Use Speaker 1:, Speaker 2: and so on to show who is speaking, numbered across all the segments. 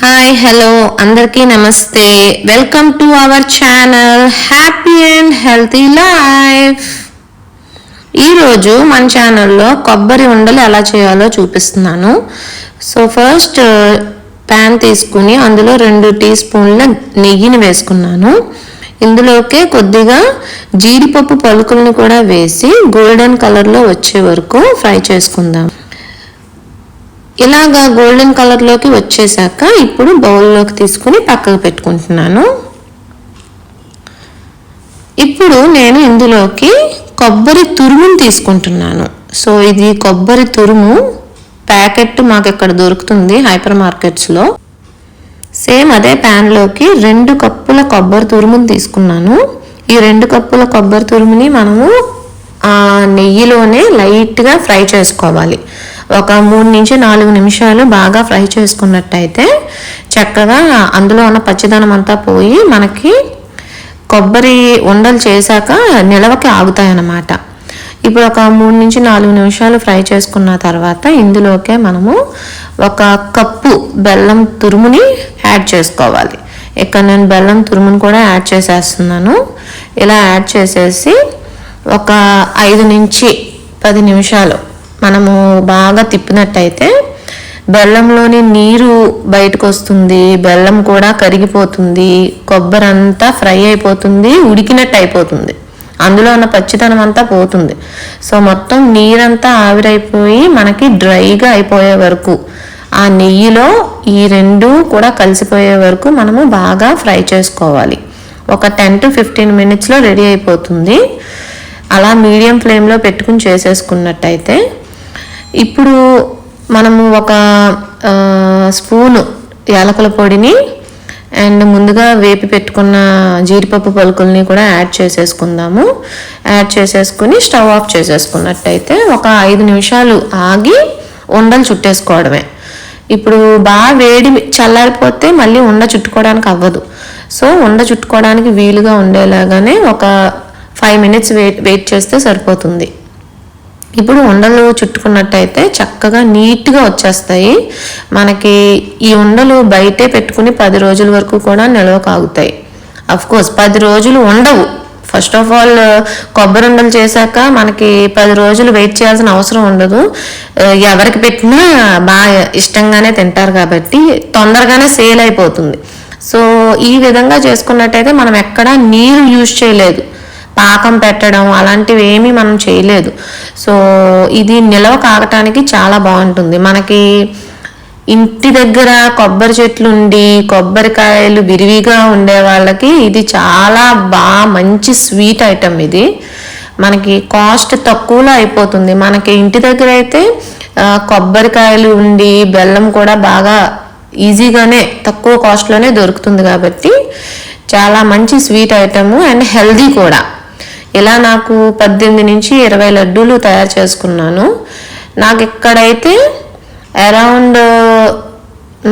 Speaker 1: Hi hello అందరికీ నమస్తే. Welcome to our channel happy and healthy life ఈరోజు మన ఛానల్లో కొబ్బరి ఉండలు ఎలా చేయాలో చూపిస్తున్నాను. సో ఫస్ట్ ప్యాన్ తీసుకుని అందులో రెండు టీ స్పూన్ల నెయ్యిని వేసుకున్నాను. ఇందులోకే కొద్దిగా జీడిపప్పు పలుకులను కూడా వేసి గోల్డెన్ కలర్లో వచ్చే వరకు ఫ్రై చేసుకుందాం. ఇలాగా గోల్డెన్ కలర్లోకి వచ్చేసాక ఇప్పుడు బౌల్లోకి తీసుకుని పక్కకు పెట్టుకుంటున్నాను. ఇప్పుడు నేను ఇందులోకి కొబ్బరి తురుముని తీసుకుంటున్నాను. సో ఇది కొబ్బరి తురుము ప్యాకెట్ మాకు ఇక్కడ దొరుకుతుంది హైపర్ మార్కెట్స్లో సేమ్ అదే ప్యాన్లోకి రెండు కప్పుల కొబ్బరి తురుముని తీసుకున్నాను. ఈ రెండు కప్పుల కొబ్బరి తురుముని మనము ఆ నెయ్యిలోనే లైట్గా ఫ్రై చేసుకోవాలి. ఒక మూడు నుంచి నాలుగు నిమిషాలు బాగా ఫ్రై చేసుకున్నట్టయితే చక్కగా అందులో ఉన్న పచ్చిదనం అంతా పోయి మనకి కొబ్బరి ఉండలు చేశాక నిలవకి ఆగుతాయన్నమాట. ఇప్పుడు ఒక మూడు నుంచి నాలుగు నిమిషాలు ఫ్రై చేసుకున్న తర్వాత ఇందులోకే మనము ఒక కప్పు బెల్లం తురుముని యాడ్ చేసుకోవాలి. ఇక్కడ నేను బెల్లం తురుముని కూడా యాడ్ చేసేస్తున్నాను. ఇలా యాడ్ చేసేసి ఒక ఐదు నుంచి పది నిమిషాలు మనము బాగా తిప్పినట్టయితే బెల్లంలోని నీరు బయటకు వస్తుంది బెల్లం కూడా కరిగిపోతుంది కొబ్బరి అంతా ఫ్రై అయిపోతుంది ఉడికినట్టు అయిపోతుంది. అందులో ఉన్న పచ్చితనం అంతా పోతుంది. సో మొత్తం నీరంతా ఆవిరైపోయి మనకి డ్రైగా అయిపోయే వరకు ఆ నెయ్యిలో ఈ రెండు కూడా కలిసిపోయే వరకు మనము బాగా ఫ్రై చేసుకోవాలి. ఒక టెన్ టు ఫిఫ్టీన్ మినిట్స్లో రెడీ అయిపోతుంది. అలా మీడియం ఫ్లేమ్లో పెట్టుకుని చేసేసుకున్నట్టయితే ఇప్పుడు మనము ఒక స్పూను యాలకుల పొడిని అండ్ ముందుగా వేపి పెట్టుకున్న జీడిపప్పు పలుకుల్ని కూడా యాడ్ చేసేసుకుందాము. యాడ్ చేసేసుకుని స్టవ్ ఆఫ్ చేసేసుకున్నట్టయితే ఒక ఐదు నిమిషాలు ఆగి ఉండలు చుట్టేసుకోవడమే. ఇప్పుడు బాగా వేడి చల్లారిపోతే మళ్ళీ ఉండ చుట్టుకోవడానికి అవ్వదు. సో ఉండ చుట్టుకోవడానికి వీలుగా ఉండేలాగానే ఒక ఫైవ్ మినిట్స్ వెయిట్ వెయిట్ చేస్తే సరిపోతుంది. ఇప్పుడు ఉండలు చుట్టుకున్నట్టయితే చక్కగా నీట్గా వచ్చేస్తాయి. మనకి ఈ ఉండలు బయటే పెట్టుకుని పది రోజుల వరకు కూడా నిల్వ కాగుతాయి. కోర్స్ పది రోజులు ఉండవు. ఫస్ట్ ఆఫ్ ఆల్ కొబ్బరి ఉండలు చేశాక మనకి పది రోజులు వెయిట్ చేయాల్సిన అవసరం ఉండదు. ఎవరికి పెట్టినా బాగా ఇష్టంగానే తింటారు కాబట్టి తొందరగానే సేల్ అయిపోతుంది. సో ఈ విధంగా చేసుకున్నట్టయితే మనం ఎక్కడా నీరు యూజ్ చేయలేదు. పాకం పెట్టడం అలాంటివి ఏమీ మనం చేయలేదు. సో ఇది నిల్వ కాగటానికి చాలా బాగుంటుంది. మనకి ఇంటి దగ్గర కొబ్బరి చెట్లు ఉండి కొబ్బరికాయలు విరివిగా ఉండే వాళ్ళకి ఇది చాలా బాగా మంచి స్వీట్ ఐటమ్ ఇది. మనకి కాస్ట్ తక్కువలో అయిపోతుంది. మనకి ఇంటి దగ్గర అయితే కొబ్బరికాయలు ఉండి బెల్లం కూడా బాగా ఈజీగానే తక్కువ కాస్ట్లోనే దొరుకుతుంది కాబట్టి చాలా మంచి స్వీట్ ఐటమ్ అండ్ హెల్దీ కూడా. ఇలా నాకు పద్దెనిమిది నుంచి ఇరవై లడ్డూలు తయారు చేసుకున్నాను. నాకు ఇక్కడైతే around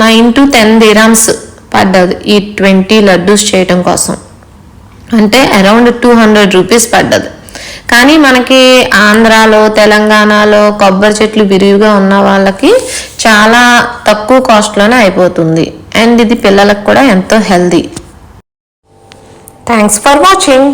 Speaker 1: nine to ten dirhams పడ్డది ఈ ట్వంటీ లడ్డూస్ చేయటం కోసం. అంటే అరౌండ్ టూ హండ్రెడ్ రూపీస్ పడ్డది. కానీ మనకి ఆంధ్రాలో తెలంగాణలో కొబ్బరి చెట్లు విరివిగా ఉన్న వాళ్ళకి చాలా తక్కువ కాస్ట్లోనే అయిపోతుంది. అండ్ ఇది పిల్లలకు కూడా ఎంతో హెల్దీ థ్యాంక్స్ ఫర్ వాచింగ్.